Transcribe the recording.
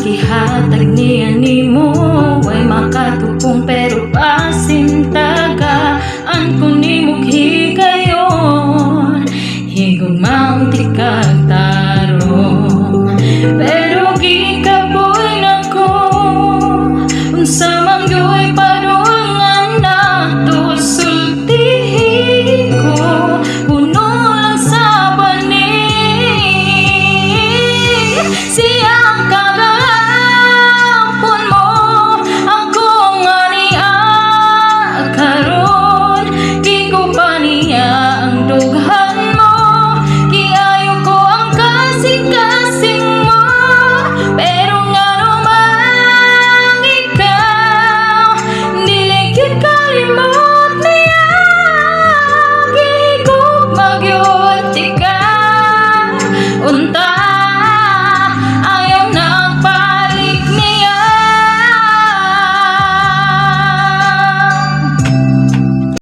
sakit nga gihatag ni animo Way makatupong pero